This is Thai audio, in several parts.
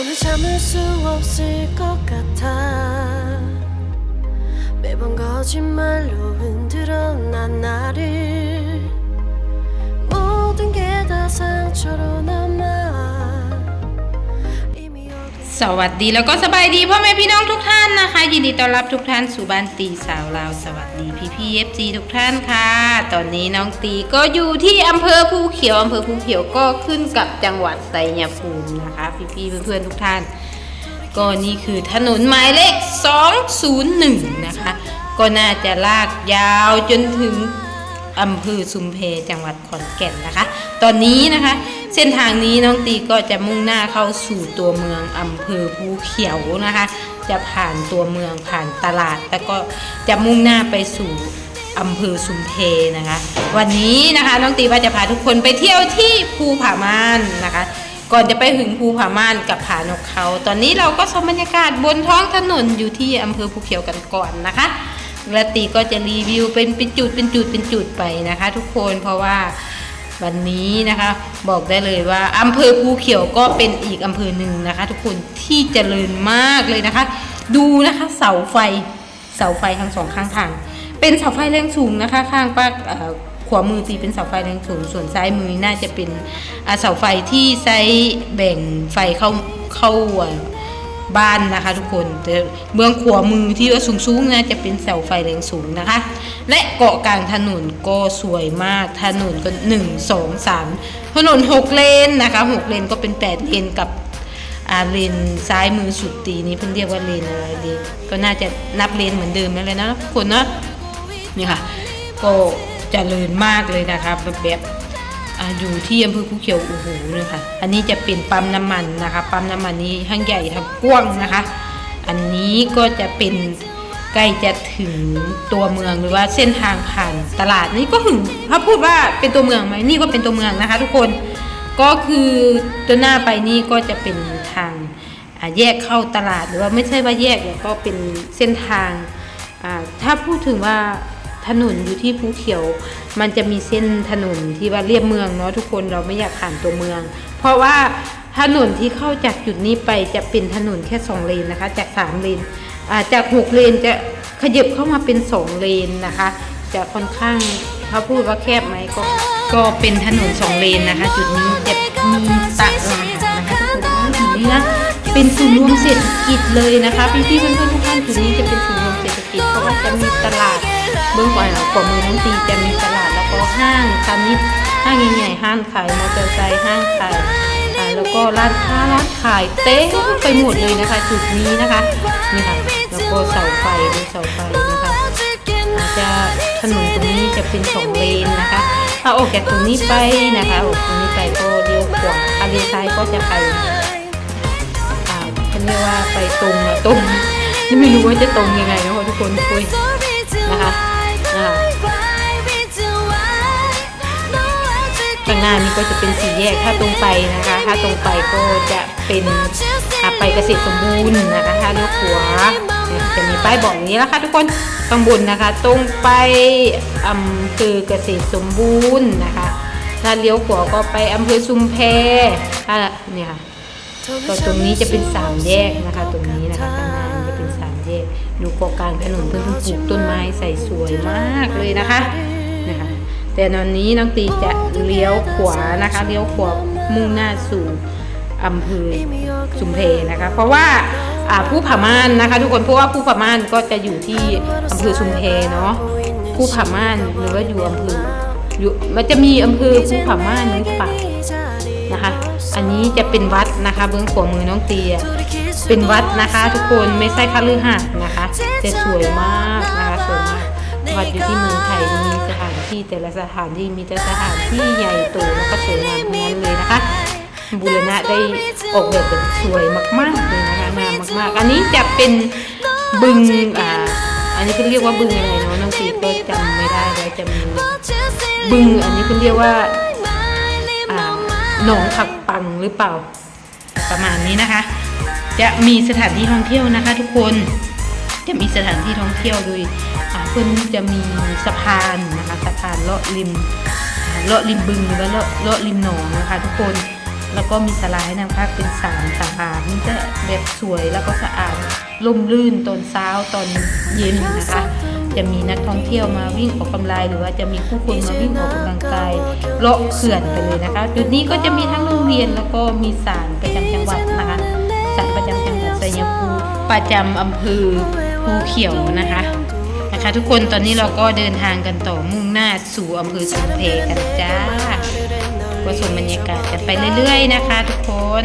더는 참을 수 없을 것 같아. 매번 거짓말로 흔들어 난 나를. 모든 게 다 상처로 สวัสดีแล้วก็สบายดีพ่อแม่พี่น้องทุกท่านนะคะ ยินดีต้อนรับทุกท่านสู่บ้านตีสาวลาวสวัสดีพี่พี่เอฟซีทุกท่านค่ะ ตอนนี้น้องตีก็อยู่ที่อำเภอภูเขียวอำเภอภูเขียวก็ขึ้นกับจังหวัดไสยภูมินะคะ พี่พี่เพื่อนๆทุกท่าน ก็นี่คือถนนหมายเลข 201 นะคะ ก็น่าจะลากยาวจนถึงอำเภอสุมเพจังหวัดขอนแก่นนะคะ ตอนนี้นะคะ เส้นทางนี้น้องตีก็จะมุ่งหน้าเข้าสู่ตัวเมืองอำเภอภูเขียวนะคะ จะผ่านตัวเมืองผ่านตลาด แล้วก็จะมุ่งหน้าไปสู่อำเภอสุมเพนะคะ วันนี้นะคะน้องตีว่าจะพาทุกคนไปเที่ยวที่ภูผาม่านนะคะ ก่อนจะไปถึงภูผาม่านกับผานกเขา ตอนนี้เราก็ชมบรรยากาศบนท้องถนนอยู่ที่อำเภอภูเขียวกันก่อนนะคะและตีก็จะรีวิวเป็นเป็นจุดเป็นจุดเป็นจุดไปนะคะ ทุกคนเพราะว่า วันนี้นะคะบอกได้เลยว่าอำเภอภูเขียวก็เป็นอีกอำเภอหนึ่งนะคะ ทุกคนที่เจริญมากเลยนะคะ ดูนะคะเสาไฟเสาไฟทั้งสองข้างทางเป็นเสาไฟแรงสูงนะคะ ข้างป้าขวามือตีเป็นเสาไฟแรงสูง ส่วนซ้ายมือน่าจะเป็นเสาไฟที่ใช้แบ่งไฟเข้าเข้าอ่า บ้านนะคะทุกคนแต่เบื้องขวามือที่ว่าสูงๆนะจะเป็นเสาไฟแรงสูงนะคะ และเกาะกลางถนนก็สวยมากถนนก็หนึ่งสองสามถนนหกเลนนะคะหกเลนก็เป็นแปดเลนกับอาเลนซ้ายมือสุดตีนี้เพิ่งเรียกว่าเลนอะไรดีก็น่าจะนับเลนเหมือนเดิมนั่นเลยนะทุกคนเนาะนี่ค่ะก็เจริญมากเลยนะคะแบบ อยู่ที่อำเภอภูเขียวโอ้โหเนี่ยค่ะ อันนี้จะเป็นปั๊มน้ำมันนะคะ ปั๊มน้ำมันนี้ทั้งใหญ่ทั้งกว้างนะคะ อันนี้ก็จะเป็นใกล้จะถึงตัวเมืองหรือว่าเส้นทางผ่านตลาดนี่ก็ถึงถ้าพูดว่าเป็นตัวเมืองไหมนี่ก็เป็นตัวเมืองนะคะ ทุกคนก็คือตัวหน้าไปนี่ก็จะเป็นทางแยกเข้าตลาดหรือว่าไม่ใช่ว่าแยกเนี่ยก็เป็นเส้นทางถ้าพูดถึงว่า ถนนอยู่ที่ภูเขียว มันจะมีเส้นถนนที่ว่าเรียบเมืองเนาะทุกคนเราไม่อยากผ่านตัวเมือง เพราะว่าถนนที่เข้าจากจุดนี้ไปจะเป็นถนนแค่สองเลนนะคะ จากสามเลนจากหกเลนจะขยับเข้ามาเป็นสองเลนนะคะ จะค่อนข้างถ้าพูดว่าแคบไหมก็ก็เป็นถนนสองเลนนะคะ จุดนี้จะมีตลาดนะคะทุกคนจุดนี้นะเป็นศูนย์รวมเศรษฐกิจเลยนะคะพี่พี่ๆเพื่อนๆทุกท่านจุดนี้จะเป็นศูนย์รวมเศรษฐกิจเพราะว่าจะมีตลาดเบื้องก่อนกว่ามือน้องตีจะมีตลาดแล้วก็ห้างคานิดห้างใหญ่ๆห้างขายมอเตอร์ไซค์ห้างขายอ่าแล้วก็ร้านค้าร้านขายเต็มไปหมดเลยนะคะ จุดนี้นะคะนี่ค่ะแล้วก็เสาไฟดูเสาไฟนะคะอาจจะถนนตรงนี้จะเป็นสองเลนนะคะถ้าออกจากตรงนี้ไปนะคะออกตรงนี้ไปก็เลี้ยวขวาถ้าเลี้ยวซ้ายก็จะไปอ่าเขาเรียกว่าไปตรงอะตรงนี่ไม่รู้ว่าจะตรงยังไงนะทุกคนคุย นะคะนะคะข้างหน้านี้ก็จะเป็นสี่แยกถ้าตรงไปนะคะ ถ้าตรงไปก็จะเป็นไปเกษตรสมบูรณ์นะคะถ้าเลี้ยวขวาจะมีป้ายบอกนี้แล้วค่ะทุกคนข้างบนนะคะ ตรงไปอำเภอเกษตรสมบูรณ์นะคะถ้าเลี้ยวขวาก็ไปอำเภอชุมแพถ้าเนี่ยค่ะก็ตรงนี้จะเป็นสามแยกนะคะ ตรงนี้นะคะ แยกดูเกาะกลางถนนเพื่อนปลูกต้นไม้ใส่สวยมากเลยนะคะนะคะ แต่ตอนนี้น้องตีจะเลี้ยวขวานะคะเลี้ยวขวามุ่งหน้าสู่อำเภอชุมเพนะคะ เพราะว่าผู้ผาม่านนะคะ ทุกคนเพราะว่าผู้ผาม่านก็จะอยู่ที่อำเภอชุมเพเนาะผู้ผาม่านหรือว่าอยู่อำเภออยู่มันจะมีอำเภอผู้ผาม่านหรือเปล่านะคะ อันนี้จะเป็นวัดนะคะ เบื้องขวามือน้องเตีย เป็นวัดนะคะทุกคนไม่ใช่คฤหาสน์นะคะแต่สวยมากนะคะสวยมากวัดอยู่ที่เมืองไทยมีสถานที่แต่ละสถานที่มีแต่สถานที่ใหญ่โตแล้วก็สวยงามทั้งนั้นเลยนะคะบูรณะได้ออกแบบแบบสวยมากๆเลยนะคะงามมากๆ อันนี้จะเป็นบึงอ่าอันนี้เขาเรียกว่าบึงอะไรเนาะน้องตีก็จำไม่ได้แล้วจะมีบึงอันนี้เขาเรียกว่าอ่าหนองผักปังหรือเปล่าประมาณนี้นะคะ จะมีสถานที่ท่องเที่ยวนะคะ ทุกคนจะมีสถานที่ท่องเที่ยวโดยอ่าเพื่อนจะมีสะพานนะคะสะพานเลาะริมเลาะริมบึงหรือว่าเลาะเลาะริมหนองนะคะ ทุกคนแล้วก็มีสไลด์นะคะเป็นสารสะอาดนี่จะแบบสวยแล้วก็สะอาดล่มลื่นตอนเช้าตอนเย็นนะคะ จะมีนักท่องเที่ยวมาวิ่งออกกำลังหรือว่าจะมีผู้คนมาวิ่งออกกำลังกายเลาะเขื่อนไปเลยนะคะ จุดนี้ก็จะมีทั้งโรงเรียนแล้วก็มีศาลประจำจังหวัดนะคะ ประจำอำเภอภูเขียวนะคะนะคะทุกคนตอนนี้เราก็เดินทางกันต่อมุ่งหน้าสู่อำเภอสุเพกันจ้าก็ชมบรรยากาศกันไปเรื่อยๆนะคะทุกคน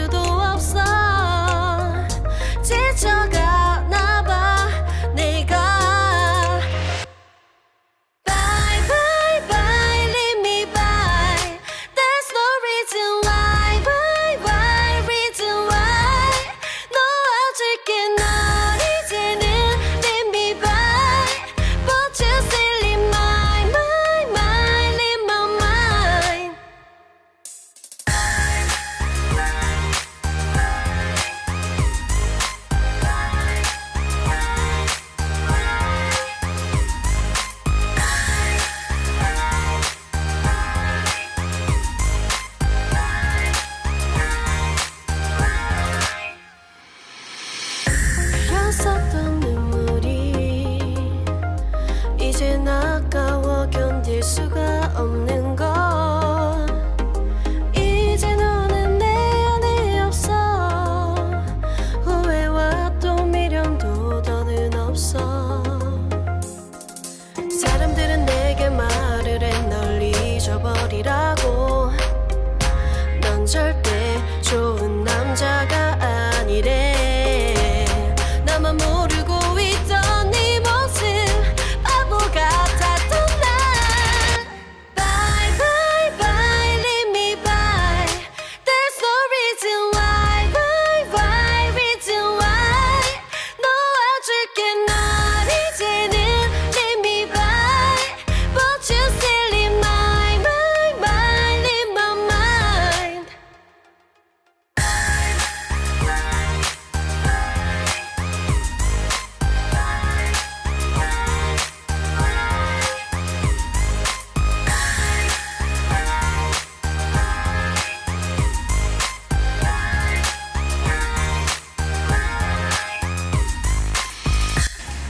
제주도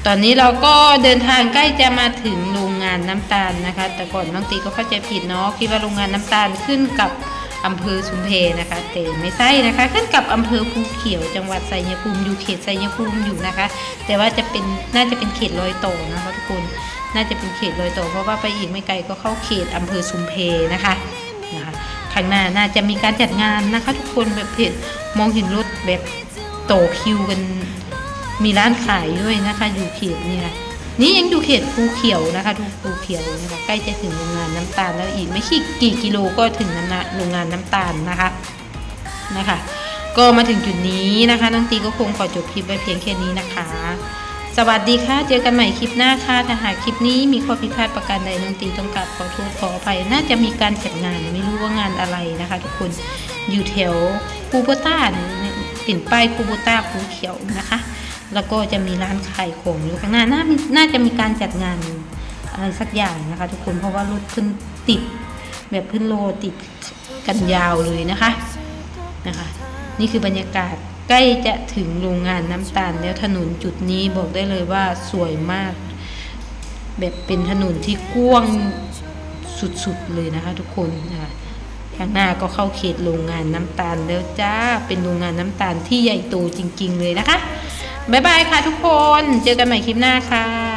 ตอนนี้เราก็เดินทางใกล้จะมาถึงโรงงานน้ำตาลนะคะ แต่ก่อนน้องตีก็เข้าใจผิดเนาะคิดว่าโรงงานน้ำตาลขึ้นกับอำเภอชุมเพนะคะแต่ไม่ใช่นะคะ ขึ้นกับอำเภอภูเขียวจังหวัดไซยภูมิอยู่เขตไซยภูมิอยู่นะคะ แต่ว่าจะเป็นน่าจะเป็นเขตรอยต่อนะคะทุกคนน่าจะเป็นเขตรอยต่อเพราะว่าไปอีกไม่ไกลก็เข้าเขตอำเภอชุมเพนะคะนะคะข้างหน้าน่าจะมีการจัดงานนะคะ ทุกคนแบบเห็นมองเห็นรถแบบโตคิวกัน มีร้านขายด้วยนะคะ อยู่เขตเนี่ยนี่ยังอยู่เขตภูเขียวนะคะทุกภูเขียวนะคะใกล้จะถึงโรงงานน้ำตาลแล้วอีกไม่กี่กี่กิโลก็ถึงน้ำนะโรงงานน้ำตาลนะคะนะคะ ก็มาถึงจุดนี้นะคะน้องตีก็คงขอจบคลิปไว้เพียงแค่นี้นะคะ สวัสดีค่ะเจอกันใหม่คลิปหน้าค่ะถ้าหากคลิปนี้มีข้อผิดพลาดประการใดน้องตีต้องกราบขอโทษขออภัยน่าจะมีการจัดงานไม่รู้ว่างานอะไรนะคะ ทุกคนอยู่แถวคูโบต้าเนี่ยนป้ายคูโบต้าภูเขียวนะคะ แล้วก็จะมีร้านขายของอยู่ข้างหน้าน่าน่าจะมีการจัดงานอะไรสักอย่างนะคะ ทุกคนเพราะว่ารถขึ้นติดแบบขึ้นโลติดกันยาวเลยนะคะนะคะ นี่คือบรรยากาศใกล้จะถึงโรงงานน้ำตาลแล้วถนนจุดนี้บอกได้เลยว่าสวยมาก แบบเป็นถนนที่กว้างสุดๆเลยนะคะ ทุกคนนะคะข้างหน้าก็เข้าเขตโรงงานน้ำตาลแล้วจ้าเป็นโรงงานน้ำตาลที่ใหญ่โตจริง ๆ เลยนะคะ บ๊ายบายค่ะทุกคน เจอกันใหม่คลิปหน้าค่ะ